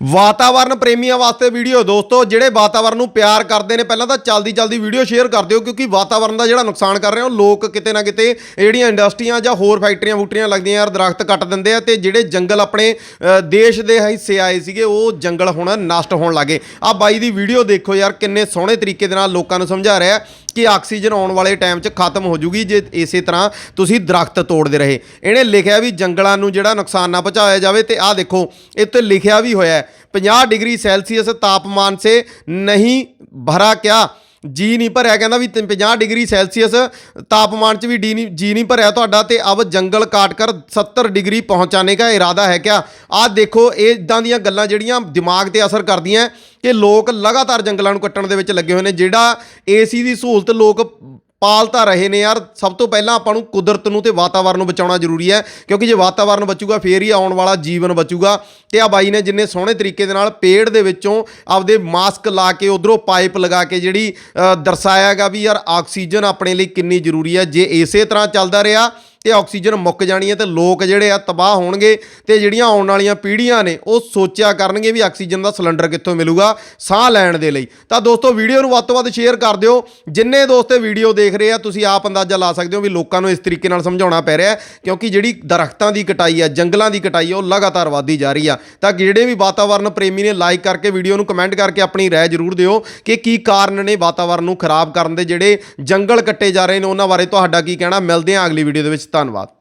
ਵਾਤਾਵਰਨ ਪ੍ਰੇਮੀਆਂ ਵਾਸਤੇ ਵੀਡੀਓ ਦੋਸਤੋ, ਜਿਹੜੇ ਵਾਤਾਵਰਨ ਨੂੰ ਪਿਆਰ ਕਰਦੇ ਨੇ, ਪਹਿਲਾਂ ਤਾਂ ਜਲਦੀ ਜਲਦੀ ਵੀਡੀਓ ਸ਼ੇਅਰ ਕਰ ਦਿਓ, ਕਿਉਂਕਿ ਵਾਤਾਵਰਨ ਦਾ ਜਿਹੜਾ ਨੁਕਸਾਨ ਕਰ ਰਹੇ ਹੋ, ਲੋਕ ਕਿਤੇ ਨਾ ਕਿਤੇ ਜਿਹੜੀਆਂ ਇੰਡਸਟਰੀਆਂ ਜਾਂ ਹੋਰ ਫੈਕਟਰੀਆਂ ਫੂਟਰੀਆਂ ਲੱਗਦੀਆਂ ਯਾਰ, ਦਰਖਤ ਕੱਟ ਦਿੰਦੇ ਆ ਤੇ ਜਿਹੜੇ ਜੰਗਲ ਆਪਣੇ ਦੇਸ਼ ਦੇ ਹਿੱਸੇ ਆਏ ਸੀਗੇ, ਉਹ ਜੰਗਲ ਹੁਣ ਨਸ਼ਟ ਹੋਣ ਲੱਗੇ। ਆ ਬਾਈ ਦੀ ਵੀਡੀਓ ਦੇਖੋ ਯਾਰ, ਕਿੰਨੇ ਸੋਹਣੇ ਤਰੀਕੇ ਦੇ ਨਾਲ ਲੋਕਾਂ ਨੂੰ ਸਮਝਾ ਰਿਹਾ ਕਿ ਆਕਸੀਜਨ ਆਉਣ ਵਾਲੇ ਟਾਈਮ 'ਚ ਖਤਮ ਹੋ ਜੂਗੀ, ਜੇ ਇਸੇ ਤਰ੍ਹਾਂ ਤੁਸੀਂ ਦਰਖਤ ਤੋੜਦੇ ਰਹੇ। ਇਹਨੇ ਲਿਖਿਆ ਵੀ ਜੰਗਲਾਂ ਨੂੰ ਜਿਹੜਾ ਨੁਕਸਾਨ ਨਾ ਪਹੁੰਚਾਇਆ ਜਾਵੇ ਤੇ ਆਹ ਦੇਖੋ, ਇੱਥੇ ਲਿਖਿਆ ਵੀ ਹੋਇਆ 50 ਡਿਗਰੀ ਸੈਲਸੀਅਸ ਤਾਪਮਾਨ ਸੇ ਨਹੀਂ ਭਰਾ ਕਿਆ, ਜੀ ਨਹੀਂ ਭਰਿਆ। ਕਹਿੰਦਾ ਵੀ ਤੇ 50 ਡਿਗਰੀ ਸੈਲਸੀਅਸ ਤਾਪਮਾਨ 'ਚ ਵੀ ਡੀ ਨਹੀਂ ਜੀ ਨਹੀਂ ਭਰਿਆ ਤੁਹਾਡਾ ਤੇ ਅਬ ਜੰਗਲ ਕਾਟ ਕਰ 70 ਡਿਗਰੀ ਪਹੁੰਚਾਣੇ ਦਾ ਇਰਾਦਾ ਹੈ ਕਿਆ। ਆਹ ਦੇਖੋ, ਇਹ ਇਦਾਂ ਦੀਆਂ ਗੱਲਾਂ ਜਿਹੜੀਆਂ ਦਿਮਾਗ ਤੇ ਅਸਰ ਕਰਦੀਆਂ ਕਿ ਲੋਕ ਲਗਾਤਾਰ ਜੰਗਲਾਂ ਨੂੰ ਕੱਟਣ ਦੇ ਵਿੱਚ ਲੱਗੇ ਹੋਏ ਨੇ, ਜਿਹੜਾ ਏਸੀ ਦੀ ਸਹੂਲਤ ਲੋਕ ਪਾਲ ਤਾਂ ਰਹੇ ਨੇ ਯਾਰ। ਸਭ ਤੋਂ ਪਹਿਲਾਂ ਆਪਾਂ ਨੂੰ ਕੁਦਰਤ ਨੂੰ ਤੇ ਵਾਤਾਵਰਨ ਨੂੰ ਬਚਾਉਣਾ ਜ਼ਰੂਰੀ ਹੈ ਕਿਉਂਕਿ ਜੇ ਵਾਤਾਵਰਨ ਬਚੂਗਾ ਫੇਰ ਹੀ ਆਉਣ ਵਾਲਾ ਜੀਵਨ ਬਚੂਗਾ। ਤੇ ਆ ਬਾਈ ਨੇ ਜਿੰਨੇ ਸੋਹਣੇ ਤਰੀਕੇ ਦੇ ਨਾਲ ਪੇੜ ਦੇ ਵਿੱਚੋਂ ਆਪਦੇ ਮਾਸਕ ਲਾ ਕੇ ਉਧਰੋਂ ਪਾਈਪ ਲਗਾ ਕੇ ਜਿਹੜੀ ਅ, ਦਰਸਾਇਆਗਾ ਵੀ ਯਾਰ ਆਕਸੀਜਨ ਆਪਣੇ ਲਈ ਕਿੰਨੀ ਜ਼ਰੂਰੀ ਹੈ। ਜੇ ਇਸੇ ਤਰ੍ਹਾਂ ਚੱਲਦਾ ਰਿਹਾ ਤੇ ਆਕਸੀਜਨ ਮੁੱਕ ਜਾਣੀ ਹੈ ਤੇ ਲੋਕ ਜਿਹੜੇ ਆ ਤਬਾਹ ਹੋਣਗੇ ਤੇ ਜਿਹੜੀਆਂ ਆਉਣ ਵਾਲੀਆਂ ਪੀੜ੍ਹੀਆਂ ਨੇ ਉਹ ਸੋਚਿਆ ਕਰਨਗੇ ਵੀ ਆਕਸੀਜਨ ਦਾ ਸਿਲੰਡਰ ਕਿੱਥੋਂ ਮਿਲੂਗਾ ਸਾਹ ਲੈਣ ਦੇ ਲਈ। ਤਾਂ ਦੋਸਤੋ ਵੀਡੀਓ ਨੂੰ ਵੱਧ ਤੋਂ ਵੱਧ ਸ਼ੇਅਰ ਕਰ ਦਿਓ। ਜਿੰਨੇ ਦੋਸਤ ਇਹ ਵੀਡੀਓ ਦੇਖ ਰਹੇ ਆ, ਤੁਸੀਂ ਆਪ ਅੰਦਾਜ਼ਾ ਲਾ ਸਕਦੇ ਹੋ ਵੀ ਲੋਕਾਂ ਨੂੰ ਇਸ ਤਰੀਕੇ ਨਾਲ ਸਮਝਾਉਣਾ ਪੈ ਰਿਹਾ ਕਿਉਂਕਿ ਜਿਹੜੀ ਦਰਖਤਾਂ ਦੀ ਕਟਾਈ ਆ, ਜੰਗਲਾਂ ਦੀ ਕਟਾਈ ਹੈ ਉਹ ਲਗਾਤਾਰ ਵਧਦੀ ਜਾ ਰਹੀ ਆ। ਤਾਂ ਜਿਹੜੇ ਵੀ ਵਾਤਾਵਰਣ ਪ੍ਰੇਮੀ ਨੇ ਲਾਈਕ ਕਰਕੇ ਵੀਡੀਓ ਨੂੰ ਕਮੈਂਟ ਕਰਕੇ ਆਪਣੀ ਰਾਏ ਜ਼ਰੂਰ ਦਿਓ ਕਿ ਕੀ ਕਾਰਨ ਨੇ ਵਾਤਾਵਰਣ ਨੂੰ ਖਰਾਬ ਕਰਨ ਦੇ ਜਿਹੜੇ ਜੰਗਲ ਕੱਟੇ ਜਾ ਰਹੇ ਨੇ, ਉਹਨਾਂ ਬਾਰੇ ਤੁਹਾਡਾ ਕੀ ਕਹਿਣਾ? ਮਿਲਦੇ ਹਾਂ ਅਗਲੀ ਵੀਡੀਓ ਦੇ ਵਿੱਚ। ਧੰਨਵਾਦ।